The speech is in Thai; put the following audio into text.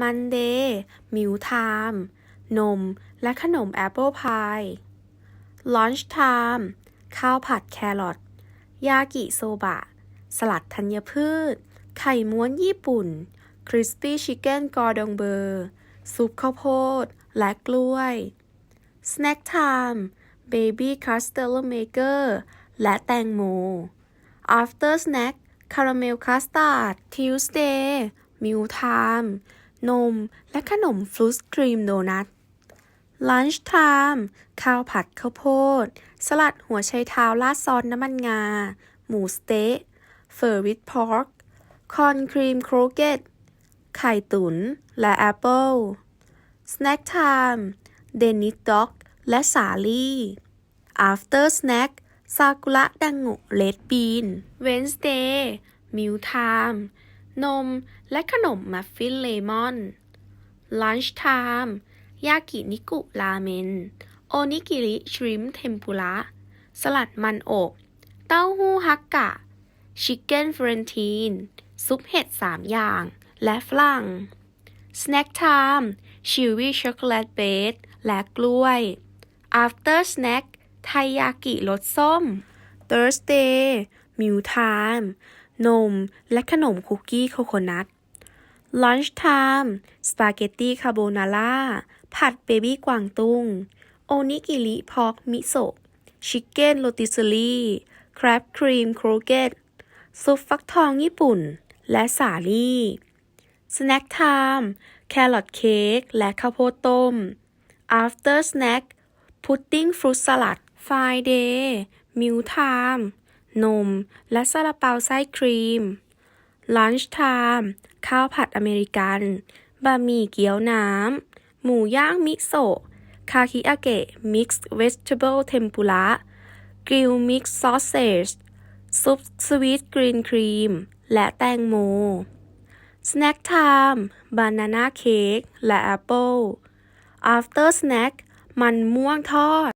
Monday มิวไทม์นม และขนมแอปเปิลพาย Lunch time ข้าวผัดแครอทยากิโซบะ สลัดธัญพืช ไข่ม้วนญี่ปุ่น คริสปี้ชิคเก้นกอร์ดองเบอร์ ซุปข้าวโพด และกล้วย Snack time Baby Castello Maker และแตงโม After snack Caramel Custard Tuesday Meal time นม และขนมฟรุตครีมโดนัท Lunch time ข้าวผัดข้าวโพด สลัดหัวไชเท้าราดซอสน้ำมันงา หมูสเต๊ะเฟอร์วิ h พอร์กคอนครีมโครเกตไข่ตุ๋น และแอปเปิล Snack time เดนิสด็อก และสาลี่ After snack ซากุระดังโงเลดบีน Wednesday Meal time นม และขนมมัฟฟินเลมอน Lunch time ยากินิกุราเมน โอนิกิริชริมเทมปุระ สลัดมันอบ เต้าหู้ฮักกะ ชิคเก้นเฟรนทีน ซุปเห็ดสามอย่าง และฝรั่ง Snack time ชิวี่ช็อกโกแลตเบสและกล้วย After snack ไทยากิรสส้ม Thursday Meal time นม และขนมคุกกี้โคโคนัท Lunch time สปาเกตตี้คาโบนาร่า ผัดเบบี้กวางตุ้ง โอนิกิริพอกมิโซะ ชิคเก้นโรติสลี่ครบครีมโครเกตซุปฟักทองญี่ปุ่น และสาลี่ Snack time แครอทเค้กและข้าวโพดต้ม After snack พุดดิ้งฟรุตสลัด Friday Meal time นม และซาลาเปาไส้ครีม Lunch time ข้าวผัดอเมริกัน บะหมี่เกี๊ยวน้ำ หมูย่างมิโซะ คาคิอาเกะ Mixed Vegetable Tempura กริลมิกซ์ซอสเซจซุปสวีทกรีนครีม และแตงโม Snack time Banana Cake และแอปเปิล After snack มันม่วงทอด